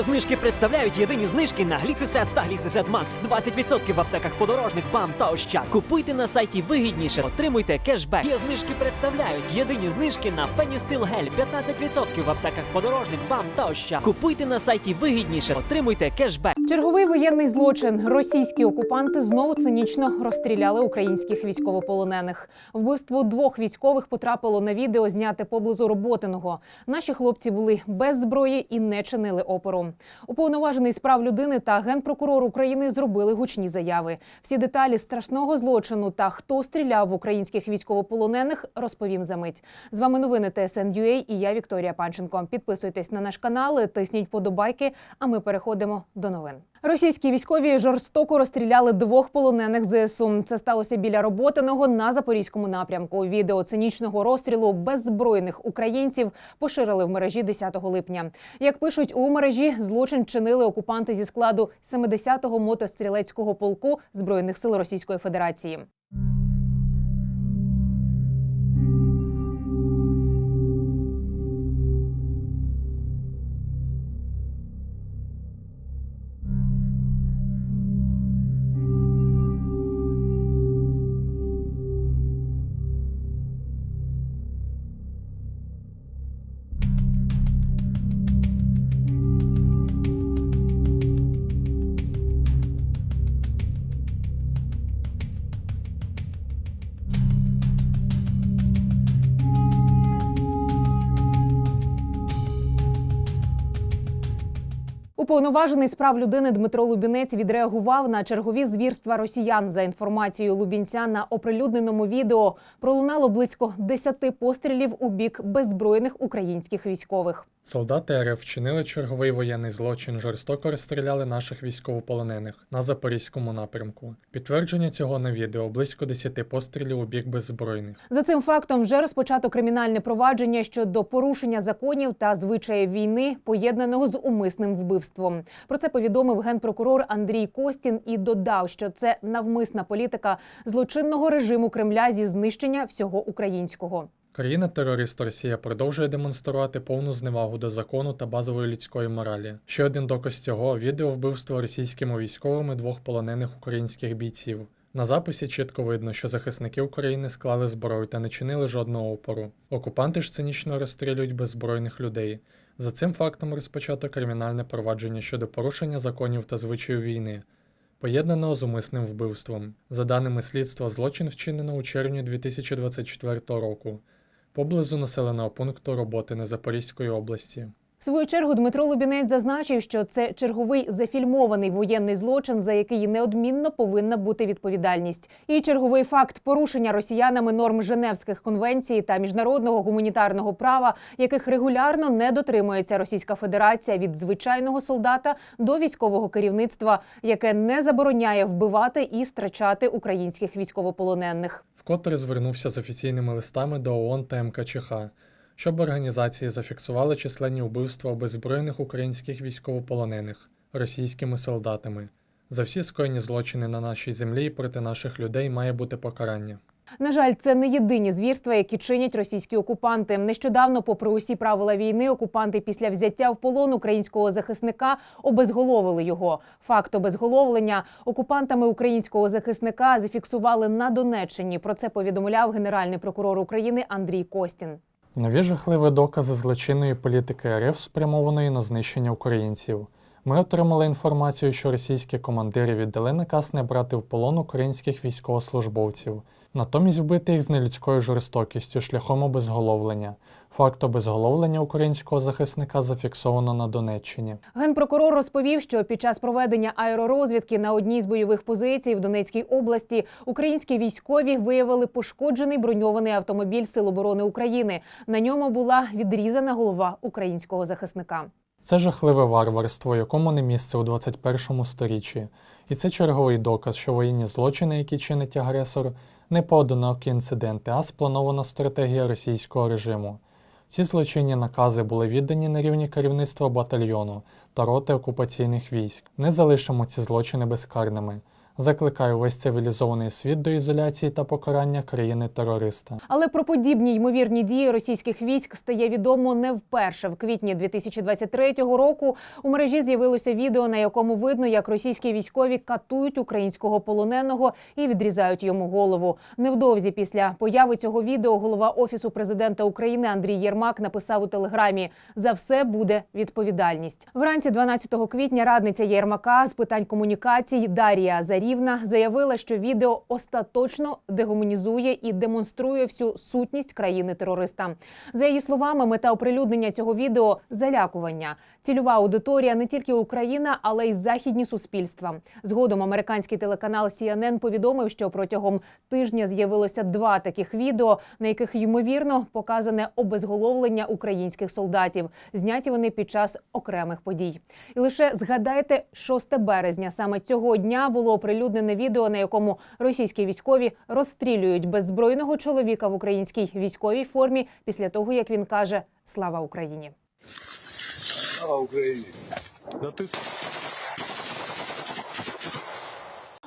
Знижки представляють єдині знижки на гліцисет та гліцисет Макс. 20% в аптеках подорожник, бам та ощад. Купуйте на сайті вигідніше, отримуйте кешбек. Є знижки представляють єдині знижки на Феністил Гель. 15% в аптеках подорожник, бам та ощад. Купуйте на сайті вигідніше, отримуйте кешбек. Черговий воєнний злочин. Російські окупанти знову цинічно розстріляли українських військовополонених. Вбивство двох військових потрапило на відео, зняте поблизу Роботиного. Наші хлопці були без зброї і не чинили опору. Уповноважений з прав людини та генпрокурор України зробили гучні заяви. Всі деталі страшного злочину та хто стріляв в українських військовополонених, розповім за мить. З вами новини ТСН.UA і я Вікторія Панченко. Підписуйтесь на наш канал, тисніть подобайки. А ми переходимо до новин. Російські військові жорстоко розстріляли двох полонених ЗСУ. Це сталося біля роботиного на запорізькому напрямку. Відео цинічного розстрілу беззбройних українців поширили в мережі 10 липня. Як пишуть у мережі, злочин чинили окупанти зі складу 70-го мотострілецького полку збройних сил Російської Федерації. Уповноважений з прав людини Дмитро Лубінець відреагував на чергові звірства росіян. За інформацією Лубінця на оприлюдненому відео пролунало близько 10 пострілів у бік беззбройних українських військових. Солдати РФ вчинили черговий воєнний злочин, жорстоко розстріляли наших військовополонених на запорізькому напрямку. Підтвердження цього на відео близько 10 пострілів у бік беззбройних. За цим фактом вже розпочато кримінальне провадження щодо порушення законів та звичаїв війни, поєднаного з умисним вбивством. Про це повідомив генпрокурор Андрій Костін і додав, що це навмисна політика злочинного режиму Кремля зі знищення всього українського. Країна-терорист Росія продовжує демонструвати повну зневагу до закону та базової людської моралі. Ще один доказ цього відео вбивства російськими військовими двох полонених українських бійців. На записі чітко видно, що захисники України склали зброю та не чинили жодного опору. Окупанти ж цинічно розстрілюють беззбройних людей. За цим фактом розпочато кримінальне провадження щодо порушення законів та звичаїв війни, поєднаного з умисним вбивством. За даними слідства, злочин вчинено у червні 2024 року поблизу населеного пункту роботи Запорізької області. Свою чергу Дмитро Лубінець зазначив, що це черговий зафільмований воєнний злочин, за який неодмінно повинна бути відповідальність. І черговий факт порушення росіянами норм Женевських конвенцій та міжнародного гуманітарного права, яких регулярно не дотримується Російська Федерація від звичайного солдата до військового керівництва, яке не забороняє вбивати і страчати українських військовополонених. Вкотре звернувся з офіційними листами до ООН та МКЧХ, щоб організації зафіксували численні вбивства беззбройних українських військовополонених російськими солдатами. За всі скоєні злочини на нашій землі і проти наших людей має бути покарання. На жаль, це не єдині звірства, які чинять російські окупанти. Нещодавно, попри усі правила війни, окупанти після взяття в полон українського захисника обезголовили його. Факт обезголовлення окупантами українського захисника зафіксували на Донеччині. Про це повідомляв генеральний прокурор України Андрій Костін. Нові жахливі докази злочинної політики РФ спрямованої на знищення українців. Ми отримали інформацію, що російські командири віддали наказ не брати в полон українських військовослужбовців, натомість вбити їх з нелюдською жорстокістю шляхом обезголовлення. Факт обезголовлення українського захисника зафіксовано на Донеччині. Генпрокурор розповів, що під час проведення аеророзвідки на одній з бойових позицій в Донецькій області українські військові виявили пошкоджений броньований автомобіль Сил оборони України. На ньому була відрізана голова українського захисника. Це жахливе варварство, якому не місце у 21 сторіччі. І це черговий доказ, що воєнні злочини, які чинить агресор, не поодинокі інциденти, а спланована стратегія російського режиму. Ці злочинні накази були віддані на рівні керівництва батальйону та роти окупаційних військ. Не залишимо ці злочини безкарними. Закликаю весь цивілізований світ до ізоляції та покарання країни-терориста. Але про подібні ймовірні дії російських військ стає відомо не вперше. В квітні 2023 року у мережі з'явилося відео, на якому видно, як російські військові катують українського полоненого і відрізають йому голову. Невдовзі після появи цього відео голова офісу президента України Андрій Єрмак написав у телеграмі: за все буде відповідальність. Вранці 12 квітня радниця Єрмака з питань комунікацій Дарія Зарівна заявила, що відео остаточно дегуманізує і демонструє всю сутність країни-терориста. За її словами, мета оприлюднення цього відео залякування. Цільова аудиторія не тільки Україна, але й західні суспільства. Згодом американський телеканал CNN повідомив, що протягом тижня з'явилося два таких відео, на яких ймовірно показане обезголовлення українських солдатів. Зняті вони під час окремих подій. І лише згадайте, 6 березня саме цього дня було оприлюднене відео, на якому російські військові розстрілюють беззбройного чоловіка в українській військовій формі після того, як він каже Слава Україні. Слава Україні!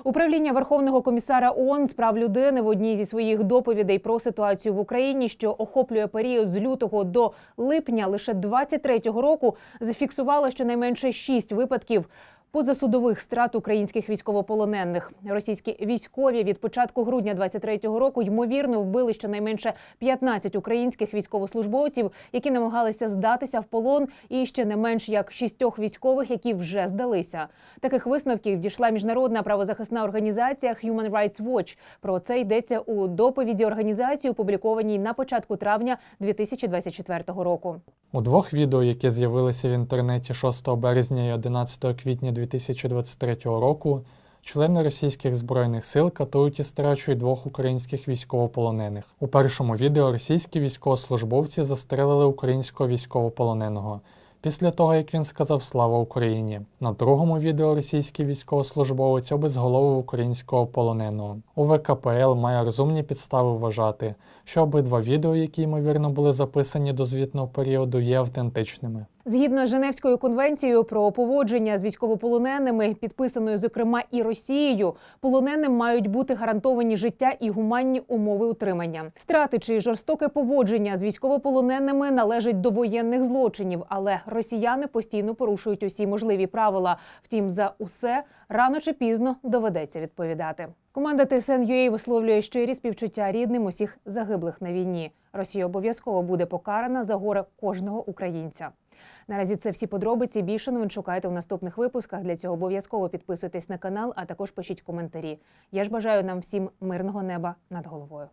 Управління Верховного комісара ООН з прав людини в одній зі своїх доповідей про ситуацію в Україні, що охоплює період з лютого до липня лише 23-го року, зафіксувало щонайменше шість випадків. Позасудових страт українських військовополонених російські військові від початку грудня 23-го року ймовірно вбили щонайменше 15 українських військовослужбовців, які намагалися здатися в полон, і ще не менш як шістьох військових, які вже здалися. Таких висновків дійшла міжнародна правозахисна організація Human Rights Watch. Про це йдеться у доповіді організації, опублікованій на початку травня 2024 року. У двох відео, які з'явилися в інтернеті 6 березня і 11 квітня 2023 року, члени російських збройних сил катують і страчують двох українських військовополонених. У першому відео російські військовослужбовці застрелили українського військовополоненого. Після того, як він сказав Слава Україні, на другому відео російський військовослужбовець обезголовив українського полоненого. У ВКПЛ має розумні підстави вважати, що обидва відео, які ймовірно були записані до звітного періоду, є автентичними. Згідно з Женевською конвенцією про поводження з військовополоненими, підписаною зокрема і Росією, полоненим мають бути гарантовані життя і гуманні умови утримання. Страти чи жорстоке поводження з військовополоненими належать до воєнних злочинів, але росіяни постійно порушують усі можливі правила. Втім, за усе рано чи пізно доведеться відповідати. Команда ТСН.UA висловлює щирі співчуття рідним усіх загиблих на війні. Росія обов'язково буде покарана за горе кожного українця. Наразі це всі подробиці. Більше новин шукайте в наступних випусках. Для цього обов'язково підписуйтесь на канал, а також пишіть коментарі. Я ж бажаю нам всім мирного неба над головою.